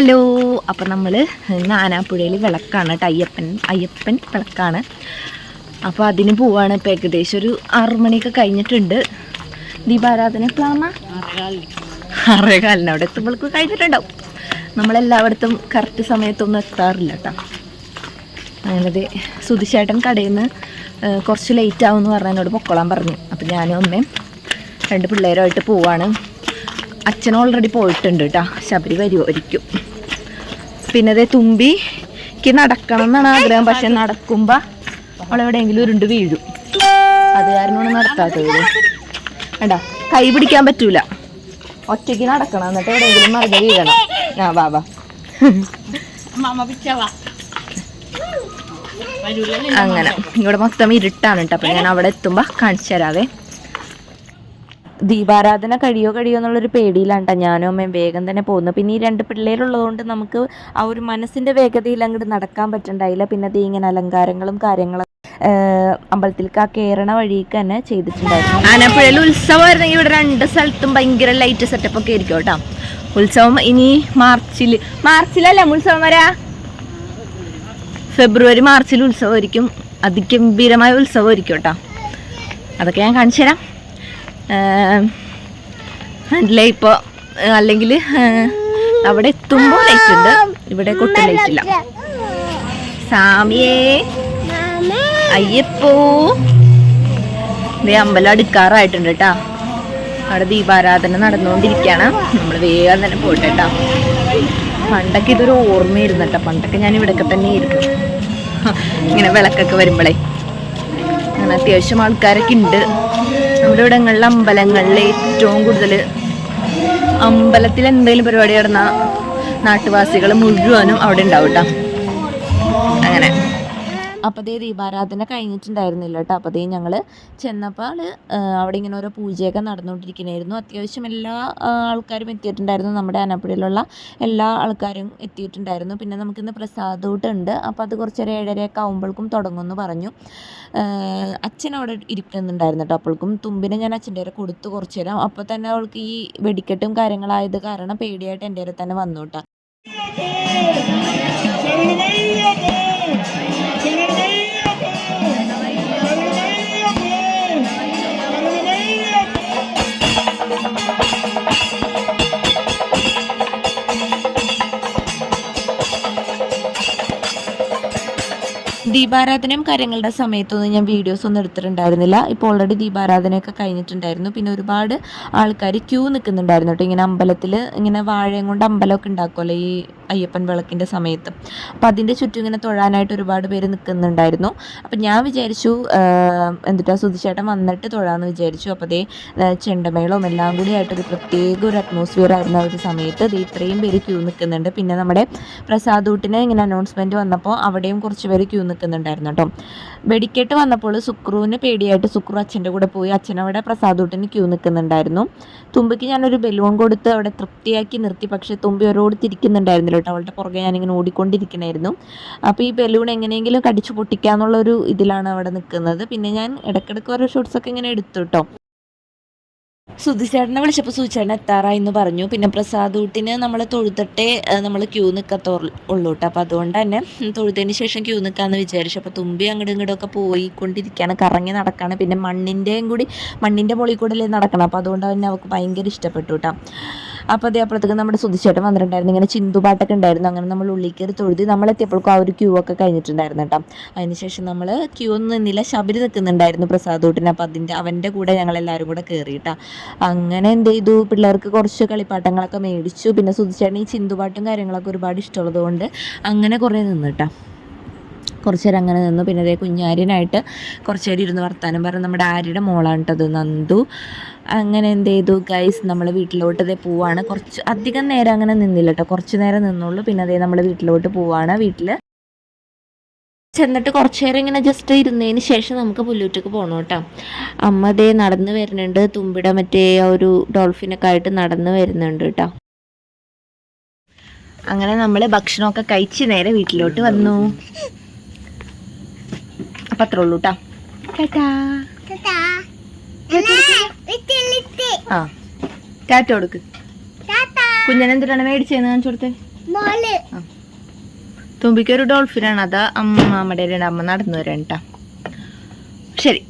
Hello അപ്പം നമ്മൾ ഇന്ന് ആനാപ്പുഴയിൽ വിളക്കാണ് കേട്ടോ അയ്യപ്പൻ അയ്യപ്പൻ വിളക്കാണ്. അപ്പോൾ അതിന് പോവാണ് ഇപ്പോൾ ഏകദേശം ഒരു ആറു മണിയൊക്കെ കഴിഞ്ഞിട്ടുണ്ട്. ദീപാരാധന എപ്പോഴാണ് ആറേ കാലിന് അവിടെ കഴിഞ്ഞിട്ടുണ്ടാവും. നമ്മളെല്ലായിടത്തും കറക്റ്റ് സമയത്തൊന്നും എത്താറില്ല കേട്ടോ. അങ്ങനത് സുതിശേട്ടൻ കടയിൽ നിന്ന് കുറച്ച് ലേറ്റ് ആവും എന്ന് പറഞ്ഞ് എന്നോട് പൊക്കോളാൻ പറഞ്ഞു. അപ്പം ഞാനും അമ്മയും രണ്ട് പിള്ളേരുമായിട്ട് പോവാണ്. അച്ഛൻ ഓൾറെഡി പോയിട്ടുണ്ട് കേട്ടോ. ശബരി വരുമായിരിക്കും പിന്നെ അതേ തുമ്പിക്ക് നടക്കണം എന്നാണ് ആഗ്രഹം. പക്ഷെ നടക്കുമ്പോൾ അവളെവിടെയെങ്കിലും ഉരുണ്ട് വീഴും. അത് കാരണമാണ് നടത്താത്തത്. വേണ്ട കൈ പിടിക്കാൻ പറ്റൂല. ഒറ്റയ്ക്ക് നടക്കണം. എന്നിട്ട് എവിടെയെങ്കിലും മറിഞ്ഞ് വീഴണം. ആ വാ വാ. അങ്ങനെ. ഇവിടെ മൊത്തം ഇരുട്ടാണ് കേട്ടോ. അപ്പം ഞാൻ അവിടെ എത്തുമ്പോൾ കാണിച്ചു തരാവേ. ദീപാരാധന കഴിയോ കഴിയോ എന്നുള്ളൊരു പേടിയിലാണ്ട. ഞാനും അമ്മയും വേഗം തന്നെ പോകുന്നു പിന്നെ ഈ രണ്ട് പിള്ളേരുള്ളതുകൊണ്ട് നമുക്ക് ആ ഒരു മനസ്സിന്റെ വേഗതയിൽ അങ്ങോട്ട് നടക്കാൻ പറ്റണ്ടായില്ല. പിന്നെ അത് ഇങ്ങനെ അലങ്കാരങ്ങളും കാര്യങ്ങളും അമ്പലത്തിലേക്ക് ആ കയറണ വഴിക്ക് തന്നെ ചെയ്തിട്ടുണ്ടായിരുന്നു. ആനപ്പുഴയിൽ ഉത്സവമായിരുന്നെങ്കിൽ ഇവിടെ രണ്ട് സ്ഥലത്തും ഭയങ്കര ലൈറ്റ് സെറ്റപ്പ് ഒക്കെ ആയിരിക്കും കേട്ടോ. ഉത്സവം ഇനി മാർച്ചിൽ മാർച്ചിലല്ലേ ഉത്സവം വരാ. ഫെബ്രുവരി മാർച്ചിൽ ഉത്സവമായിരിക്കും. അതിഗംഭീരമായ ഉത്സവമായിരിക്കും കേട്ടോ. അതൊക്കെ ഞാൻ കാണിച്ചു തരാം. അല്ലേ ഇപ്പോൾ അല്ലെങ്കിൽ അവിടെ എത്തുമ്പോൾ ലൈറ്റ് ഉണ്ട്. ഇവിടെ കൊട്ടും ലൈറ്റ് ഇല്ല. സാമിയേ. അയ്യപ്പോ. ഇതേ അമ്പലം അടുക്കാറായിട്ടുണ്ട് കേട്ടാ അവിടെ ദീപാരാധന നടന്നുകൊണ്ടിരിക്കുകയാണ്. നമ്മൾ വേഗം തന്നെ പോയിട്ട് കേട്ടാ പണ്ടൊക്കെ ഇതൊരു ഓർമ്മയായിരുന്നു കേട്ടോ പണ്ടൊക്കെ ഞാൻ ഇവിടെയൊക്കെ തന്നെ ആയിരുന്നു. ഇങ്ങനെ വിളക്കൊക്കെ വരുമ്പോഴേ അങ്ങനെ അത്യാവശ്യം ആൾക്കാരൊക്കെ ഉണ്ട്. നമ്മുടെ ഇവിടങ്ങളിലെ അമ്പലങ്ങളിൽ ഏറ്റവും കൂടുതൽ അമ്പലത്തിൽ എന്തെങ്കിലും പരിപാടി നടന്ന നാട്ടുവാസികൾ മുഴുവനും അവിടെ ഉണ്ടാവും കേട്ടോ. അങ്ങനെ. അപ്പോൾ ദേ ദീപാരാധന കഴിഞ്ഞിട്ടുണ്ടായിരുന്നില്ല കേട്ടോ. അപ്പോൾ ദേ ഞങ്ങൾ ചെന്നപ്പോൾ അവിടെ ഇങ്ങനെ ഓരോ പൂജയൊക്കെ നടന്നുകൊണ്ടിരിക്കണായിരുന്നു. അത്യാവശ്യം എല്ലാ ആൾക്കാരും എത്തിയിട്ടുണ്ടായിരുന്നു. നമ്മുടെ അനപ്പുഴയിലുള്ള എല്ലാ ആൾക്കാരും എത്തിയിട്ടുണ്ടായിരുന്നു. പിന്നെ നമുക്കിന്ന് പ്രസാദൂട്ടുണ്ട് അപ്പോൾ അത് കുറച്ചൊരു ഏഴരയൊക്കെ ആകുമ്പോഴേക്കും തുടങ്ങുമെന്ന് പറഞ്ഞു. അച്ഛൻ അവിടെ ഇരിക്കുന്നുണ്ടായിരുന്നു കേട്ടോ. അപ്പോഴേക്കും തുമ്പിനെ ഞാൻ അച്ഛന്റെ കയ്യിൽ കൊടുത്തു കുറച്ച് തരാം അപ്പോൾ തന്നെ അവൾക്ക് ഈ വെടിക്കെട്ടും കാര്യങ്ങളായത് കാരണം പേടിയായിട്ട് എന്റെ തന്നെ വന്നു കേട്ടോ. ദീപാരാധനയും കാര്യങ്ങളുടെ സമയത്തൊന്നും ഞാൻ വീഡിയോസ് ഒന്നും എടുത്തിട്ടുണ്ടായിരുന്നില്ല. ഇപ്പോൾ ഓൾറെഡി ദീപാരാധനയൊക്കെ കഴിഞ്ഞിട്ടുണ്ടായിരുന്നു. പിന്നെ ഒരുപാട് ആൾക്കാർ ക്യൂ നിൽക്കുന്നുണ്ടായിരുന്നു കേട്ടോ. ഇങ്ങനെ അമ്പലത്തിൽ ഇങ്ങനെ വാഴയും കൊണ്ട് അമ്പലമൊക്കെ ഉണ്ടാക്കുമല്ലോ ഈ അയ്യപ്പൻ വിളക്കിന്റെ സമയത്ത്. അപ്പം അതിന്റെ ചുറ്റും ഇങ്ങനെ തൊഴാനായിട്ട് ഒരുപാട് പേര് നിൽക്കുന്നുണ്ടായിരുന്നു അപ്പം ഞാൻ വിചാരിച്ചു എന്തിട്ടാ സുധിച്ചേട്ടൻ വന്നിട്ട് തൊഴാമെന്ന് വിചാരിച്ചു. അപ്പോൾ അതേ ചെണ്ടമേളവും എല്ലാം കൂടി ആയിട്ടൊരു പ്രത്യേക ഒരു അറ്റ്മോസ്ഫിയർ ആയിരുന്നു ആ ഒരു സമയത്ത്. ഇത് ഇത്രയും പേര് ക്യൂ നിൽക്കുന്നുണ്ട് പിന്നെ നമ്മുടെ പ്രസാദൂട്ടിന് ഇങ്ങനെ അനൗൺസ്മെന്റ് വന്നപ്പോൾ അവിടെയും കുറച്ച് പേര് ക്യൂ നിൽക്കുന്നുണ്ടായിരുന്നു കേട്ടോ വെടിക്കെട്ട് വന്നപ്പോൾ സുക്രുവിന് പേടിയായിട്ട് സുക്രു അച്ഛന്റെ കൂടെ പോയി അച്ഛനവിടെ പ്രസാദൂട്ടിന് ക്യൂ നിൽക്കുന്നുണ്ടായിരുന്നു തുമ്പിക്ക് ഞാനൊരു ബലൂൺ കൊടുത്ത് അവിടെ തൃപ്തിയാക്കി നിർത്തി. പക്ഷേ തുമ്പി ഒരോട് തിരിക്കുന്നുണ്ടായിരുന്നില്ല. കേട്ടോ. അവളുടെ പുറകെ ഞാനിങ്ങനെ ഓടിക്കൊണ്ടിരിക്കണായിരുന്നു. അപ്പോൾ ഈ ബലൂൺ എങ്ങനെയെങ്കിലും കടിച്ചു പൊട്ടിക്കാന്നുള്ളൊരു ഇതിലാണ് അവിടെ നിൽക്കുന്നത്. പിന്നെ ഞാൻ ഇടയ്ക്കിടയ്ക്ക് ഓരോ ഷോട്ട്സൊക്കെ ഇങ്ങനെ എടുത്തു കേട്ടോ. സുധിച്ചേട്ടനെ വിളിച്ചപ്പോൾ സുധിച്ചേട്ടൻ എത്താറായി എന്ന് പറഞ്ഞു. പിന്നെ പ്രസാദ് ഊട്ടിന് നമ്മൾ തൊഴുതട്ടെ നമ്മൾ ക്യൂ നിൽക്കത്തുള്ളൂ കേട്ടോ. അപ്പോൾ അതുകൊണ്ട് തന്നെ തൊഴുതതിന് ശേഷം ക്യൂ നിൽക്കാമെന്ന് വിചാരിച്ചു. അപ്പോൾ തുമ്പി അങ്ങോട്ടും ഇങ്ങോട്ടൊക്കെ പോയിക്കൊണ്ടിരിക്കുകയാണ്. കറങ്ങി നടക്കുകയാണ്. പിന്നെ മണ്ണിന്റെയും കൂടി മണ്ണിന്റെ മുകളിൽ കൂടെ നടക്കണം. അപ്പോൾ അതുകൊണ്ട് തന്നെ അവൾക്ക് ഭയങ്കര ഇഷ്ടപ്പെട്ടു കേട്ടോ. അപ്പോൾ അതേ അപ്പോഴത്തേക്ക് നമ്മുടെ സുതിച്ചേട്ടൻ വന്നിട്ടുണ്ടായിരുന്നു. ഇങ്ങനെ ചിന്തുപാട്ടൊക്കെ ഉണ്ടായിരുന്നു. അങ്ങനെ നമ്മൾ ഉള്ളിൽ കയറി തൊഴുതി നമ്മളെത്തിയപ്പോഴേക്കും ആ ഒരു ക്യൂ ഒക്കെ കഴിഞ്ഞിട്ടുണ്ടായിരുന്നു കേട്ടോ. അതിനുശേഷം നമ്മൾ ക്യൂ ഒന്നും നിന്നില്ല ശബരി നിൽക്കുന്നുണ്ടായിരുന്നു പ്രസാദൂട്ടിന് അപ്പോൾ അതിന്റെ അവന്റെ കൂടെ ഞങ്ങൾ എല്ലാവരും കൂടെ കയറിയിട്ടാ അങ്ങനെ എന്ത് ചെയ്തു? പിള്ളേർക്ക് കുറച്ച് കളിപ്പാട്ടങ്ങളൊക്കെ മേടിച്ചു. പിന്നെ സുതിച്ചേട്ടൻ ഈ ചിന്തുപാട്ടും കാര്യങ്ങളൊക്കെ ഒരുപാട് ഇഷ്ടമുള്ളതുകൊണ്ട് അങ്ങനെ കുറേ നിന്നു കേട്ടോ. കുറച്ച് നേരം അങ്ങനെ നിന്നു. പിന്നെ അതേ കുഞ്ഞാര്യനായിട്ട് കുറച്ച് നേരം ഇരുന്ന് വർത്താനം പറഞ്ഞു നമ്മുടെ ആര്യയുടെ മോളാണ് കേട്ടത് നന്ദു. അങ്ങനെ എന്ത് ചെയ്തു? ഗൈസ് നമ്മൾ വീട്ടിലോട്ട് അതേ പോവാണ്. കുറച്ച് അധികം നേരം അങ്ങനെ നിന്നില്ല കേട്ടോ കുറച്ച് നേരം നിന്നുള്ളൂ. പിന്നെ അതേ നമ്മൾ വീട്ടിലോട്ട് പോവാണ് വീട്ടിൽ ചെന്നിട്ട് കുറച്ച് നേരം ഇങ്ങനെ ജസ്റ്റ് ഇരുന്നതിന് ശേഷം നമുക്ക് പുല്ലൂറ്റക്ക് പോകണം കേട്ടോ അമ്മ ദേ നടന്ന് വരുന്നുണ്ട്. തുമ്പിട മറ്റേ ആ ഒരു ഡോൾഫിനൊക്കെ ആയിട്ട് നടന്ന് വരുന്നുണ്ട് കേട്ടോ അങ്ങനെ നമ്മൾ ഭക്ഷണമൊക്കെ കഴിച്ച് നേരെ വീട്ടിലോട്ട് വന്നു. അപ്പം അത്രേ ഉള്ളൂ കേട്ടോ ആ ടാറ്റ കൊടുക്ക്. കുഞ്ഞനെന്തിനാണ് മേടിച്ചതെന്ന് കാണിച്ചു കൊടുത്തേ? തുമ്പിക്കൊരു ഡോൾഫിനാണ്. അതാ അമ്മ അമ്മയുടെ അമ്മ നടന്നു വരാൻ കേട്ടോ ശരി.